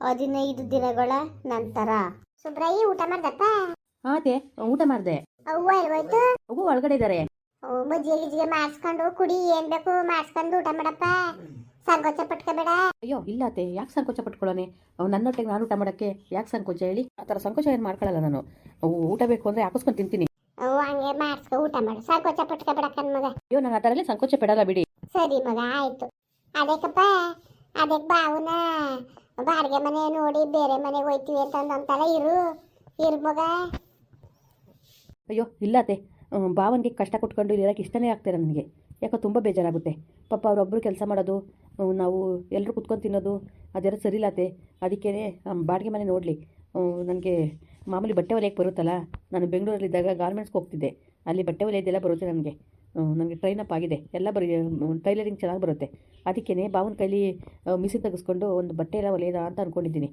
ಹದಿನೈದು ದಿನಗಳ ನಂತರ. ಸುಬ್ರಾಯಿ ಊಟ ಮಾಡ್ದಪ್ಪ? ಆತೆ ಊಟ ಮಾಡ್ದೆ. ಅವ್ವ ಎಲ್ಗೋಯ್ತು ಅವ್ವ ಒಳಗಡೆ ಇದಾರೆ. ಮಜ್ಜಿಗೆ ಗಿಜ್ಜಿಗೆ ಮಾಡಿಸ್ಕೊಂಡು ಕುಡಿ ಏನ್ ಬೇಕು ಮಾಡಿಸ್ಕೊಂಡು ಊಟ ಮಾಡಪ್ಪ. ಸಂಕೋಚ ಪಟ್ಕೋಬೇಡ. ಅಯ್ಯೋ ಇಲ್ಲ ಅತ್ತೆ ಯಾಕೆ ಸಂಕೋಚ ಪಟ್ಕೊಳ್ಳೋನೆ ಅವ್ನು ನನ್ನೊಟ್ಟಿಗೆ ನಾನು ಊಟ ಮಾಡಕ್ಕೆ ಯಾಕೆ ಸಂಕೋಚ ಹೇಳಿ? ಆ ಥರ ಸಂಕೋಚ ಏನು ಮಾಡ್ಕೊಳ್ಳಲ್ಲ ನಾನು. ಊಟ ಬೇಕು ಅಂದ್ರೆ ಹಾಕಿಸ್ಕೊಂಡು ತಿಂತೀನಿ. ಹಂಗೆ ಮಾಡಿಸ್ಕೊ ಊಟ ಮಾಡು. ಸಂಕೋಚ ಪಟ್ಕೋಬೇಡ ಕಣ್ ಮಗ. ಅಯ್ಯೋ ನಾನು ಆ ಸಂಕೋಚ ಪಡಲ್ಲ ಬಿಡಿ. ಸರಿ ಮಗ ಆಯ್ತು. ಅದಕ್ಕಪ್ಪ ಅದಕ್ಕೆ ಬಾವುನ ಬಾಡಿಗೆ ಮನೆ ನೋಡಿ ಬೇರೆ ಮನೆಗೆ ಹೋಯ್ತೀವಿ ಅಂತ ಅಂತಾರ ಇರು ಇರು ಮಗ. ಅಯ್ಯೋ, ಇಲ್ಲ ಅತ್ತೆ. ಭಾವನಿಗೆ ಕಷ್ಟ ಕೊಟ್ಕೊಂಡು ಇರೋಕ್ಕೆ ಇಷ್ಟನೇ ಆಗ್ತಾರೆ ನನಗೆ. ಯಾಕೋ ತುಂಬ ಬೇಜಾರಾಗುತ್ತೆ. ಪಾಪ ಅವರೊಬ್ಬರು ಕೆಲಸ ಮಾಡೋದು ನಾವು ಎಲ್ಲರೂ ಕುತ್ಕೊಂಡು ತಿನ್ನೋದು, ಅದೆಲ್ಲ ಸರಿ ಇಲ್ಲ ಅತ್ತೆ. ಅದಕ್ಕೇ ಬಾಡಿಗೆ ಮನೆ ನೋಡಲಿ. ನನಗೆ ಮಾಮೂಲಿ ಬಟ್ಟೆ ಹೊಲಿಯಕ್ಕೆ ಬರುತ್ತಲ್ಲ, ನಾನು ಬೆಂಗಳೂರಲ್ಲಿದ್ದಾಗ ಗಾರ್ಮೆಂಟ್ಸ್ಗೆ ಹೋಗ್ತಿದ್ದೆ. ಅಲ್ಲಿ ಬಟ್ಟೆ ಹೊಲಿಯೋದೆಲ್ಲ ಬರುತ್ತೆ ನನಗೆ. ನನಗೆ ಟ್ರೈನ್ ಅಪ್ ಆಗಿದೆ. ಎಲ್ಲ ಬರೀ ಟೈಲರಿಂಗ್ ಚೆನ್ನಾಗಿ ಬರುತ್ತೆ. ಅದಕ್ಕೇ ಬಾವನ ಕೈಲಿ ಮಿಸಿ ತೆಗೆಸ್ಕೊಂಡು ಒಂದು ಬಟ್ಟೆ ಎಲ್ಲ ಒಲೆಯದ ಅಂತ ಅಂದ್ಕೊಂಡಿದ್ದೀನಿ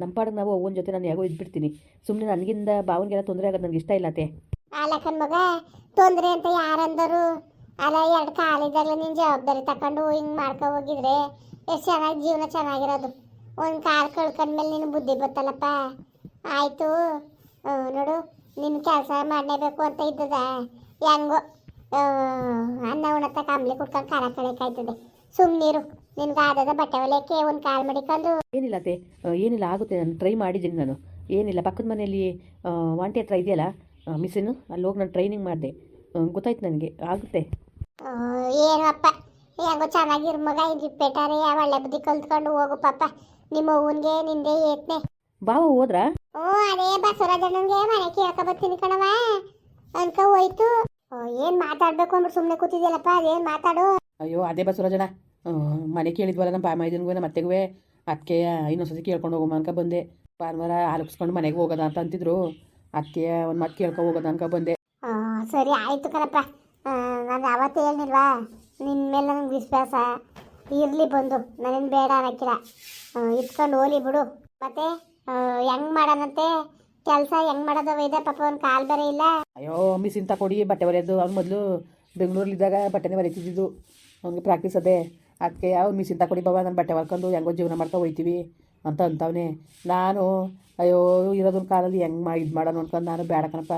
ನಮ್ಮ ಪಾಡಿಗೆ ನಾವು ಅವ್ವನ ಜೊತೆ ನಾನು ಯಾಗೋ ಇದ್ಬಿಡ್ತೀನಿ. ಸುಮ್ಮನೆ ನನಗಿಂದ ಬಾವನಿಗೆಲ್ಲ ತೊಂದರೆ ಆಗೋದು ನನಗೆ ಇಷ್ಟ ಇಲ್ಲ ಅತ್ತೆ. ಅಲ್ಲ ಕಣ್ ಮಗ, ತೊಂದ್ರೆ ಅಂತ ಯಾರಂದರು? ಅಲ್ಲ, ಎರಡು ಕಾಲಿದಾಗಲೇ ನಿನ್ನ ಜವಾಬ್ದಾರಿ ತಕೊಂಡು ಹಿಂಗೆ ಮಾಡ್ಕೊ ಹೋಗಿದ್ರೆ ಎಷ್ಟು ಚೆನ್ನಾಗಿ, ಜೀವನ ಚೆನ್ನಾಗಿರೋದು. ಒಂದು ಕಾಲು ಕಳ್ಕೊಂಡ್ಮೇಲೆ ನಿನ್ನ ಬುದ್ಧಿ ಬತ್ತಲ್ಲಪ್ಪ. ಆಯಿತು. ನೋಡು ನಿನ್ನ ಕೆಲಸ ಮಾಡಲೇಬೇಕು ಅಂತ ಇದ್ದದ. ಹೆಂಗೋ ಅನ್ನ ಉಣತ ಕಾಂಬ್ಲಿ ಕುಟ್ಕೊಂಡು ಖಾರ ಕಳಿಕಾಯ್ತದೆ ಸುಮ್ಮನಿರು ನಿನ್ಗೆ ಆದದ ಬಟ್ಟೆ ಹೊಲಿಯಕ್ಕೆ ಒಂದು ಕಾಲು ಮಡಿಕೊಂಡು ಏನಿಲ್ಲ ಅತ್ತೆ ಏನಿಲ್ಲ ಆಗುತ್ತೆ ನಾನು ಟ್ರೈ ಮಾಡಿದ್ದೀನಿ ನಾನು. ಏನಿಲ್ಲ ಪಕ್ಕದ ಮನೆಯಲ್ಲಿ ವಾಂಟಿ ಹತ್ರ ಇದೆಯಲ್ಲ ಮಿಸ್ಸಿನು ಅಲ್ಲಿ ಹೋಗಿ ನಾನು ಟ್ರೈನಿಂಗ್ ಮಾಡಿದೆ. ಗೊತ್ತಾಯ್ತು ನನಗೆ ಆಗುತ್ತೆ. ಏನು ಏನಪ್ಪ ಹೆಂಗೋ ಚೆನ್ನಾಗಿರ್ ಮಗ ಇದ್ದಿಪ್ಪೇಟಾರೆ ಒಳ್ಳೆ ಬುದ್ಧಿ ಕಲ್ತ್ಕೊಂಡು ಹೋಗು ಪಾಪ. ನಿಮ್ಮ ಅವ್ವನ್ಗೆ ನಿಂದೆ ಏತ್ನೆ. ಬಾವು ಹೋದ್ರಾ? ಹ್ಞೂ ಅದೇ ಬಸವರಾಜಣ್ಣನ್ಗೆ ಮನೆ ಕೇಳ್ಕೊ ಬರ್ತೀನಿ ಕಣವ ಅನ್ಕ ಹೋಯ್ತು. ಏನ್ ಮಾತಾಡ್ಬೇಕು ಅಂದ್ರೆ ಸುಮ್ಮನೆ ಕೂತಿದ್ಯಲ್ಲಪ್ಪ ಅದೇನ್ ಮಾತಾಡು. ಅಯ್ಯೋ ಅದೇ ಬಸವರಾಜಣ್ಣ ಮನೆ ಕೇಳಿದ್ವಲ್ಲ ನಮ್ಮ ಬಾಮ ಇದನ್ಗೂ ನಮ್ಮ ಅತ್ತೆಗೂ. ಅದಕ್ಕೆ ಇನ್ನೊಂದ್ಸತಿ ಕೇಳ್ಕೊಂಡು ಹೋಗಮ್ಮ ಅನ್ಕ ಬಂದೆ. ಭಾನುವಾರ ಆಲೋಚಿಸ್ಕೊಂಡು ಮನೆಗೆ ಹೋಗೋದ ಅಂತ ಅಂತಿದ್ರು. ಅದಕ್ಕೆ ಒಂದು ಮಾತು ಕೇಳ್ಕೊ ಹೋಗೋದ ಅನ್ಕ ಬಂದೆ. ಸರಿ ಆಯ್ತು ಕಣಪ್ಪ. ನಾನು ಅವತ್ತೇ ಹೇಳಿಲ್ವಾ ನಿನ್ನ ಮೇಲೆ ನನಗೆ ವಿಶ್ವಾಸ. ಇರಲಿ ಬಂದು ನಾನೇನು ಬೇಡ ಅನ್ನಕ್ಕಿಲ್ಲ. ಇಟ್ಕೊಂಡು ಹೋಲಿ ಬಿಡು. ಮತ್ತೆ ಹೆಂಗ್ ಮಾಡೋಣಂತೆ? ಕೆಲಸ ಹೆಂಗ್ ಮಾಡೋದು ಇದೆ? ಪಾಪ ಅವ್ನ ಕಾಲ್ ಇಲ್ಲ. ಅಯ್ಯೋ ಅಮ್ಮಿ ಸಿಂತ ಕೊಡಿ, ಬಟ್ಟೆ ಹೊಲಿಯೋದು ಅವ್ನು ಮೊದಲು ಬೆಂಗಳೂರಲ್ಲಿದ್ದಾಗ ಬಟ್ಟೆನೇ ಹೊಲಿತಿದ್ದು ಅವ್ನಿಗೆ ಪ್ರಾಕ್ಟೀಸ್ ಅದೇ. ಅದಕ್ಕೆ ಯಾವ ಮಿಸ್ ಇಂತ ಕೊಡಿ ಬಾಬಾ, ನಾನು ಬಟ್ಟೆ ಹೊಲ್ಕೊಂಡು ಹೆಂಗೋ ಜೀವನ ಮಾಡ್ತಾ ಹೋಯ್ತೀವಿ ಅಂತ ಅಂತವನೇ. ನಾನು, ಅಯ್ಯೋ, ಇರೋದೊಂದು ಕಾಲದಲ್ಲಿ ಹೆಂಗೆ ಮಾ, ಇದು ಮಾಡೋಣ ಅನ್ಕೊಂಡು ನಾನು ಬೇಡ ಕಣಪ್ಪ.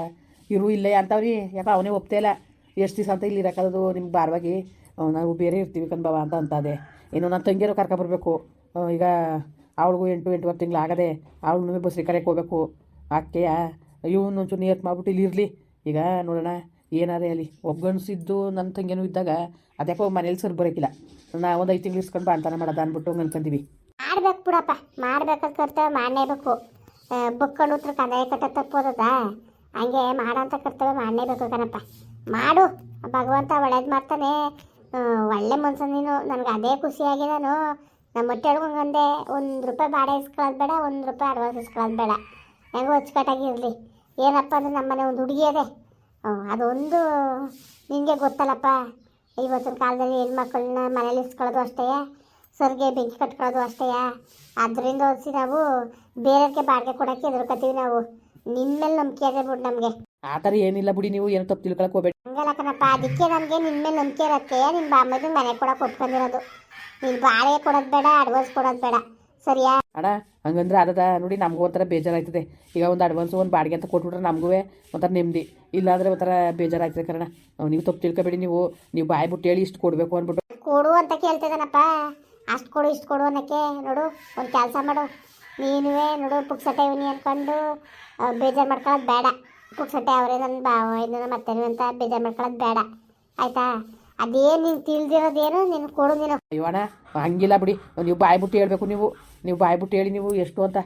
ಇರು ಇಲ್ಲೇ ಅಂತವ್ರಿ. ಯಾಕೆ ಅವನೇ ಒಪ್ತೇ ಇಲ್ಲ. ಎಷ್ಟು ದಿವಸ ಅಂತ ಇಲ್ಲಿ ಇರೋಕ್ಕದು ನಿಮ್ಗೆ ಬಾರವಾಗಿ ನಾವು ಬೇರೆ ಇರ್ತೀವಿ ಕಣ್ ಬಾಬಾ ಅಂತ ಅಂತದೆ. ಇನ್ನು ನನ್ನ ತಂಗಿಯರು ಕರ್ಕೊಬರ್ಬೇಕು. ಈಗ, ಅವಳಿಗೂ ಎಂಟು, ಎಂಟುವರೆ ತಿಂಗಳು ಆಗದೆ ಅವಳು ಬಸ್ರಿ ಕರೆಗೆ ಹೋಗ್ಬೇಕು. ಅಕ್ಕೆಯ ಇವನು ಒಂಚೂರು ನಿಯತ್ ಮಾಡ್ಬಿಟ್ಟು ಇಲ್ಲಿ ಇರಲಿ. ಈಗ ನೋಡೋಣ ಏನಾರೇ ಅಲ್ಲಿ? ಒಬ್ಬಗಣಿಸಿದ್ದು ನನ್ನ ತಂಗಿನೂ ಇದ್ದಾಗ ಅದ್ಯಾಕೋ ಮನೇಲಿ ಸರ್ ಬರೋಕ್ಕಿಲ್ಲ ನಾ ಒಂದು ಐದು ತಿಂಗಳು ಇಸ್ಕೊಂಡು ಬಾಣ್ತಾನ ಮಾಡೋದ ಅಂದ್ಬಿಟ್ಟು ಅನ್ಕೊಂತೀವಿ ಮಾಡ್ಬೇಕು ಬಿಡಪ್ಪ, ಮಾಡ್ಬೇಕಂತ ಕರ್ತವ್ಯ ಮಾಡಲೇಬೇಕು. ಬುಕ್ಕೊಂಡು ಉತ್ತರ ಕಂದಾಯ ಕಟ್ಟ ತಪ್ಪೋದದ ಹಂಗೆ ಮಾಡೋಂಥ ಕರ್ತವ್ಯ ಮಾಡಲೇಬೇಕು ಕಣಪ್ಪ. ಮಾಡು, ಭಗವಂತ ಒಳ್ಳೇದು ಮಾಡ್ತಾನೆ. ಒಳ್ಳೆ ಮನ್ಸು ನೀನು. ನನಗೆ ಅದೇ ಖುಷಿಯಾಗಿದಾನು ನಮ್ಮ ಹೊಟ್ಟೆ ಒಳಗೊಂಗಂದೆ ಒಂದು ರೂಪಾಯಿ ಬಾಡೇ ಇಸ್ಕೊಳ್ಳೋದು ಬೇಡ, ಒಂದು ರೂಪಾಯಿ ಅಡ್ವಾನ್ಸ್ ಇಸ್ಕೊಳ್ಳೋದು ಬೇಡ. ಹೆಂಗೋ ಅಚ್ಚುಕಟ್ಟಾಗಿರಲಿ ಏನಪ್ಪ ಅಂದ್ರೆ ನಮ್ಮನೆ ಒಂದು ಹುಡುಗಿ ಅದೇ. ಅದೊಂದು ನಿನಗೆ ಗೊತ್ತಲ್ಲಪ್ಪ. ಇವತ್ತಿನ ಕಾಲದಲ್ಲಿ ಹೆಣ್ಮಕ್ಳನ್ನ ಮನೇಲಿ ಇಸ್ಕೊಳ್ಳೋದು ಅಷ್ಟೇ ಸರ್ಗೆ ಬೆಂಕಿ ಕಟ್ಕೊಳ್ಳೋದು ಅಷ್ಟೇ. ಅದರಿಂದ ಒಸಿ ನಾವು ಬೇರೆಯವ್ರಿಗೆ ಬಾಡಿಗೆ ಕೊಡೋಕ್ಕೆ ಎದುರ್ಕೊತೀವಿ ನಾವು. ನಿಮ್ಮೇಲೆ ಮೇಲೆ ನಂಬಿಕೆ ಇದೆ ಬಿಡು ನಮಗೆ. ಆ ಥರ ಏನಿಲ್ಲ ಬಿಡಿ ನೀವು ಏನು ತಪ್ಪು ತಿಳ್ಕೊಳಕ್ಕೆ ಹೋಗ್ಬೇಡಿ. ಹಂಗಲ್ಲ ಕಣಪ್ಪ ಅದಕ್ಕೆ ನಮಗೆ ನಿಮ್ಮೇಲೆ ಮೇಲೆ ನಂಬಿಕೆ ಇರತ್ತೆ. ನಿಮ್ಮ ಬಾಮ್ಮದು ಮನೆ ಕೊಡೋಕೆ ಒಪ್ಕೊಂಡಿರೋದು ನೀನು ಬಾಡಿಗೆ ಕೊಡೋದು ಬೇಡ ಅಡ್ವಾನ್ಸ್ ಕೊಡೋದು ಬೇಡ. ಸರಿಯಾ? ಅಣ್ಣ ಹಂಗಂದ್ರೆ ಅದದ ನೋಡಿ ನಮಗೂ ಒಂಥರ ಬೇಜಾರಾಯ್ತದೆ. ಈಗ ಒಂದು ಅಡ್ವಾನ್ಸ್ ಒಂದು ಬಾಡಿಗೆ ಅಂತ ಕೊಟ್ಬಿಟ್ರೆ ನಮಗೂ ಒಂಥರ ನೆಮ್ಮದಿ ಇಲ್ಲಾಂದ್ರೆ ಒಂಥರ ಬೇಜಾರಾಯ್ತದೆ ಕಾರಣ ನೀವು ತಪ್ಪು ತಿಳ್ಕೊಬೇಡಿ ನೀವು. ನೀವು ಬಾಯಿ ಬಿಟ್ಟು ಹೇಳಿ ಇಷ್ಟು ಕೊಡಬೇಕು ಅಂದ್ಬಿಟ್ಟು. ಕೊಡು ಅಂತ ಕೇಳ್ತಿದ್ದಾನಪ್ಪ ಅಷ್ಟು ಕೊಡು ಇಷ್ಟು ಕೊಡು ಅನ್ನೋಕ್ಕೆ. ನೋಡು ಒಂದು ಕೆಲಸ ಮಾಡು. ನೀನುವೇ ನೋಡು ಪುಕ್ಸಟ್ಟೆ ಇವನಿ ಅಂದ್ಕೊಂಡು ಬೇಜಾರು ಮಾಡ್ಕೊಳ್ಳೋದು ಬೇಡ. ಪುಕ್ಸಟ್ಟೆ ಅವರೇ ನನ್ನ ಬಾವ ಇದನ್ನ ಮತ್ತೆ ಅಂತ ಬೇಜಾರು ಮಾಡ್ಕೊಳ್ಳೋದು ಬೇಡ. ಆಯ್ತಾ? ಅದೇನು ನೀನು ತಿಳಿದಿರೋದೇನು ನೀನು ಕೊಡು ನೀನು. ಅಯ್ಯೋಣ ಹಂಗಿಲ್ಲ ಬಿಡಿ. ನೀವು ಬಾಯ್ಬಿಟ್ಟು ಹೇಳ್ಬೇಕು ನೀವು. ನೀವು ಬಾಯ್ಬಿಟ್ಟು ಹೇಳಿ ನೀವು ಎಷ್ಟು ಅಂತ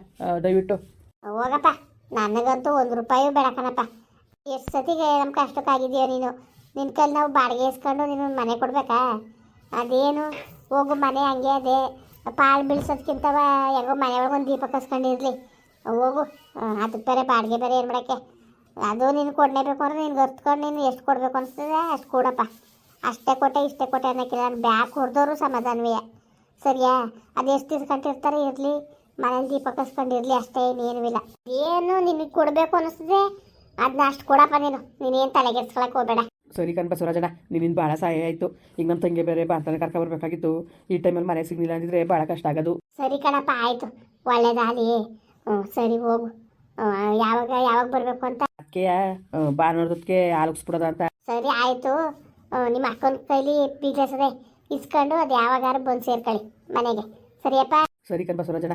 ದಯವಿಟ್ಟು. ಹೋಗಪ್ಪ. ನನಗಂತೂ ಒಂದು ರೂಪಾಯಿ ಬೇಡ ಎಷ್ಟು ಸತಿಗೆ ನಮ್ಮ ಕಷ್ಟಕ್ಕಾಗಿದೆಯೋ ನೀನು? ನಿನ್ನ ಕೈಲಿ ನಾವು ಬಾಡಿಗೆ ಇಸ್ಕೊಂಡು ನೀನು ಮನೆ ಕೊಡ್ಬೇಕಾ? ಅದೇನು? ಹೋಗು ಮನೆ ಹಂಗೆ ಅದೇ. ಪಾಳು ಬೀಳ್ಸೋದ್ಕಿಂತವ ಹೆಂಗೋ ಮನೆ ಒಳಗೊಂದು ದೀಪ ಕಸ್ಕೊಂಡಿರಲಿ. ಹೋಗು. ಅದಕ್ಕೆ ಬೇರೆ ಬಾಡಿಗೆ ಬೇರೆ ಏನು ಮಾಡೋಕ್ಕೆ? ಅದು ನೀನು ಕೊಡಲೇಬೇಕು ಅಂದ್ರೆ ನಿನ್ಗೆ ಹೊತ್ಕೊಂಡು ನೀನು ಎಷ್ಟು ಕೊಡಬೇಕು ಅನಿಸ್ತದೆ ಅಷ್ಟು ಕೊಡಪ್ಪ. ಅಷ್ಟೇ ಕೊಟ್ಟೆ, ಇಷ್ಟೇ ಕೊಟ್ಟೆ ಅನ್ನೋಕ್ಕಿಲ್ಲ. ನಾನು ಬ್ಯಾಗ್ ಹೊಡೆದವರು ಸಮಾಧಾನವೇ. ಸರಿಯಾ? ಅದು ಎಷ್ಟು ಇಸ್ಕೊಂಡಿರ್ತಾರೆ ಇರಲಿ ಮನೇಲಿ ದೀಪ ಕಸ್ಕೊಂಡಿರಲಿ ಅಷ್ಟೇ ಇನ್ನೇನೂ ಇಲ್ಲ. ಏನು ನಿನಗೆ ಕೊಡಬೇಕು ಅನಿಸ್ತದೆ? ಅದನ್ನ ಅಷ್ಟು ಕೊಡಪ್ಪ ನೀನು. ನೀನೇನು ತಲೆಗೆಡ್ಸ್ಕೊಳಕ್ಕೆ ಹೋಗಬೇಡ. ಸರಿ ಕಣ್ ಬಸವರಾಜಣ್ಣ ನಿನ್ನಿಂದ ಭಾಳ ಸಹಾಯ ಆಯಿತು. ಈಗ ನಮ್ಮ ತಂಗಿ ಬೇರೆ ಬಾಂತನ ಕರ್ಕೊ ಬರಬೇಕಾಗಿತ್ತು. ಈ ಟೈಮಲ್ಲಿ ಮನೆ ಸಿಗ್ಲಿಲ್ಲ ಅಂದಿದ್ರೆ ಭಾಳ ಕಷ್ಟ ಆಗೋದು. ಸರಿ ಕಣಪ್ಪ ಆಯಿತು. ಒಳ್ಳೇದಾಗಲಿ. ಹ್ಞೂ ಸರಿ ಹೋಗು. ಯಾವಾಗ ಯಾವಾಗ ಬರಬೇಕು ಅಂತ? ಅದಕ್ಕೆ ಭಾನುವಾರದಕ್ಕೆ ಆಲೋಗಿಸ್ಬಿಡೋದ ಅಂತ. ಸರಿ ಆಯಿತು. ನಿಮ್ಮ ಅಕ್ಕನ ಕೈಲಿ ಪೀಠಸದೆ ಇಸ್ಕೊಂಡು ಅದು ಯಾವಾಗಾರು ಬಂದು ಸೇರ್ಕೊಳ್ಳಿ ಮನೆಗೆ. ಸರಿಯಪ್ಪ? ಸರಿ ಕಣ್ ಬಸವರಾಜಣ್ಣ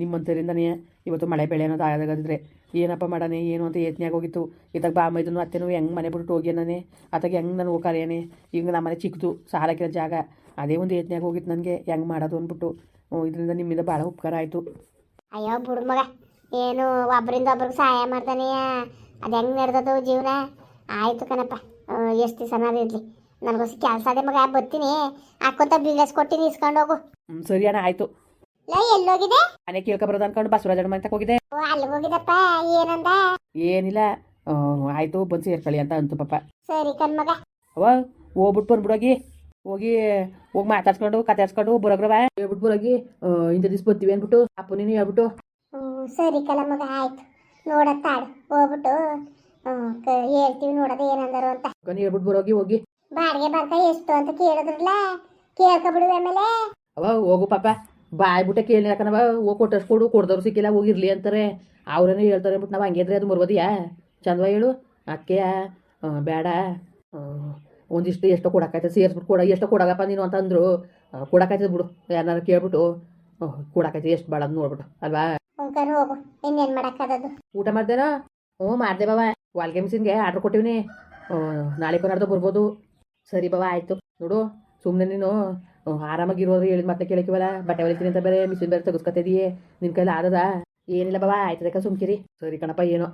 ನಿಮ್ಮಂತರಿಂದನೇ ಇವತ್ತು ಮಳೆ ಬೆಳೆ ಅನ್ನೋದು ಆಗದಾಗದಿದ್ರೆ ಏನಪ್ಪ ಮಾಡಾನೆ ಏನು ಅಂತ ಯತ್ನ ಹೋಗಿತ್ತು. ಇತ್ತಾಗ ಬಾ ಮೈದನು ಅತ್ತೆನು ಹೆಂಗೆ ಮನೆ ಬಿಟ್ಟು ಹೋಗ್ಯಾನೇ ಅದಕ್ಕೆ ಹೆಂಗೆ ನಾನು ಹೋಗಾರೇನೆ ಈಗ ನಮ್ಮ ಮನೆ ಚಿಕ್ಕದು ಸಾಲಕ್ಕಿರೋ ಜಾಗ. ಅದೇ ಒಂದು ಯತ್ನ ಹೋಗಿತ್ತು ನನಗೆ ಹೆಂಗೆ ಮಾಡೋದು ಅಂದ್ಬಿಟ್ಟು ಇದರಿಂದ ನಿಮ್ಮಿಂದ ಭಾಳ ಉಪಕಾರ ಆಯಿತು. ಅಯ್ಯೋ ಬುಡ್ ಮಗ ಏನು ಒಬ್ಬರಿಂದ ಒಬ್ರಿಗೆ ಸಹಾಯ ಮಾಡ್ತಾನೆ ಅದು ಹೆಂಗೆ ನಡೆದದು ಜೀವನ? ಆಯಿತು ಕಣಪ್ಪ ಎಷ್ಟು ದಿವಸ ಇರಲಿ ನನಗೋಸಿ ಕೆಲಸ ಅದೇ ಮಗ ಬರ್ತೀನಿ. ಹಾಕೊಂತ ಬಿಲ್ಡಸ್ ಕೊಟ್ಟಿನಿ ಇಸ್ಕೊಂಡು ಹೋಗು. ಹ್ಮ್ ಸರಿ ಅಣ್ಣ ಆಯಿತು. ಲೈ ಎಲ್ಲೋಗಿದೆ? ಮನೆ ಕೇಳ್ಕೊಬರೋದು ಅನ್ಕೊಂಡು ಬಸವರಾಜಣ್ಣ ಮನೆ ತಕ ಹೋಗಿದೆ. ಓ ಅಲ್ಲಿಗೆ ಹೋಗಿದಪ್ಪ ಏನಂದ? ಏನಿಲ್ಲ. ಆಯ್ತು ಬಂದು ಸೇರ್ಕೊಳ್ಳಿ ಅಂತ ಅಂತು ಪಾಪ. ಸರಿ ಕಣ್ಮಗ ಅವ ಹೋಗ್ಬಿಟ್ಟು ಬಂದ್ಬಿಡೋಗಿ ಹೋಗಿ. ಹೋಗಿ ಮಾತಾಡ್ಸ್ಕೊಂಡು ಕತೆ ಕತಾಡ್ಸ್ಕೊಂಡು ಬರೋಗ್ರವ ಹೇಳ್ಬಿಟ್ಟು ಬರೋಗಿ ಇಂಥ ದಿವ್ಸ ಬರ್ತೀವಿ ಅಂದ್ಬಿಟ್ಟು ಅಪ್ಪ ನೀನು ಹೇಳ್ಬಿಟ್ಟು. ಸರಿ ಕಲ ಮಗ ಆಯ್ತು. ನೋಡತ್ತಾಳು ಹೋಗ್ಬಿಟ್ಟು. ಕ- ಹೇಳ್ತೀವಿ ನೋಡೋದು ಏನಂದರು ಅಂತ. ಹೇಳ್ಬಿಟ್ಟು ಬರೋಗಿ ಹೋಗಿ. ಬಾಡಿಗೆ ಬರ್ಕ ಎಷ್ಟು ಅಂತ ಕೇಳಿದ್ರಲ್ಲ? ಕೇಳ್ಕೊಬಿಡು ಆಮೇಲೆ. ಅವ ಹೋಗು ಪಾಪ. ಬಾಯ್ಬಿಟ್ಟೆ ಕೇಳಿ ಯಾಕನವ ಹೋಗಿ ಕೊಟ್ಟಷ್ಟು ಕೊಡು. ಕೊಡ್ದವ್ರು ಸಿಕ್ಕಿಲ್ಲ ಹೋಗಿರ್ಲಿ ಅಂತಾರೆ. ಅವ್ರೇನು ಹೇಳ್ತಾರೆ ಬಿಟ್ಟು ನಾವು ಹಂಗೇದ್ರೆ ಅದು ಮರ್ಬೋದಿಯಾ ಚಂದವ ಹೇಳು. ಅಕ್ಕೆಯ ಬೇಡ. ಒಂದಿಷ್ಟು ಎಷ್ಟೋ ಕೊಡಕ್ಕಾಯ್ತದೆ ಸೇರಿಸ್ಬಿಟ್ಟು ಕೊಡ. ಎಷ್ಟೋ ಕೊಡಗಪ್ಪ ನೀನು ಅಂತ ಅಂದರು. ಕೊಡಕ್ಕಾಯ್ತದೆ ಬಿಡು. ಯಾರು ಕೇಳ್ಬಿಟ್ಟು. ಕೊಡಕ್ಕಾಯ್ತದೆ ಎಷ್ಟು ಬಾಳ ನೋಡ್ಬಿಟ್ಟು. ಅಲ್ವಾ? ಹೋಗು. ಇನ್ನೇನು ಮಾಡೋಕ್ಕದದು ಊಟ ಮಾಡ್ದೇನೋ? ಹ್ಞೂ ಮಾಡ್ದೆ ಬಾವ. ವಾಲ್ಗೆ ಮಿಷಿನ್ಗೆ ಆರ್ಡ್ರ್ ಕೊಟ್ಟಿವ್ನಿ. ನಾಳೆ ಕೊನಾಡ್ದು ಬರ್ಬೋದು. ಸರಿ ಬಾವ, ಆಯಿತು. ನೋಡು ಸುಮ್ಮನೆ ನೀನು ಆರಾಮಾಗಿರೋದು ಹೇಳಿದ ಮತ್ತೆ ಕೇಳಕ್ಕಿವಲ್ಲ. ಬಟ್ಟೆ ಹೊಲಿತೀನಿ ಅಂತ ಬೇರೆ ಮಿಷಿನ್ ಬೇರೆ ತೆಗೆಸ್ಕೊತಿದೀಯೇ ನಿನ್ನ ಕೈಲಿ ಆದದ? ಏನಿಲ್ಲ ಬಾವ ಆಯ್ತದಕ್ಕ ಸುಮ್ಕಿರಿ ಸರಿ ಕಣಪ್ಪ, ಏನೋ?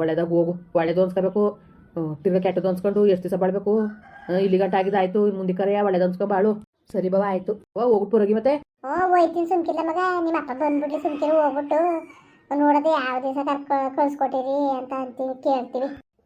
ಒಳ್ಳೇದಾಗ ಹೋಗು. ಒಳ್ಳೇದು ಅನ್ಸ್ಕೋಬೇಕು. ತಿರ್ಗಾ ಕೆಟ್ಟದ್ದು ಅನ್ಸ್ಕೊಂಡು ಎಷ್ಟು ದಿವಸ ಬಾಳ್ಬೇಕು? ಇಲ್ಲಿ ಗಂಟೆ ಆಗಿದೆ, ಆಯ್ತು ಮುಂದೆ ಕರೆಯ, ಒಳ್ಳೇದು ಅನ್ಸ್ಕೊಬಾಳು ಸರಿ ಬಾಬಾ ಆಯ್ತು. ಓ ಹೋಗ್ಬಿಟ್ಟು ಮತ್ತೆ? ಓ ಸುಮ್ಕಿಲ್ಲ ಮಗ. ನಿಮ್ಮ ಅಪ್ಪ ಬಂದ್ಬಿಟ್ಟು ಸುಮ್ಕಿರಿ, ಹೋಗ್ಬಿಟ್ಟು. ನೋಡೋದು ಯಾವ ದಿವಸ ಕರ್ಕೊ, ಕಳ್ಸ್ಕೊಟ್ಟಿರಿ ಅಂತ ಅಂತೀವಿ ಕೇಳ್ತೀವಿ.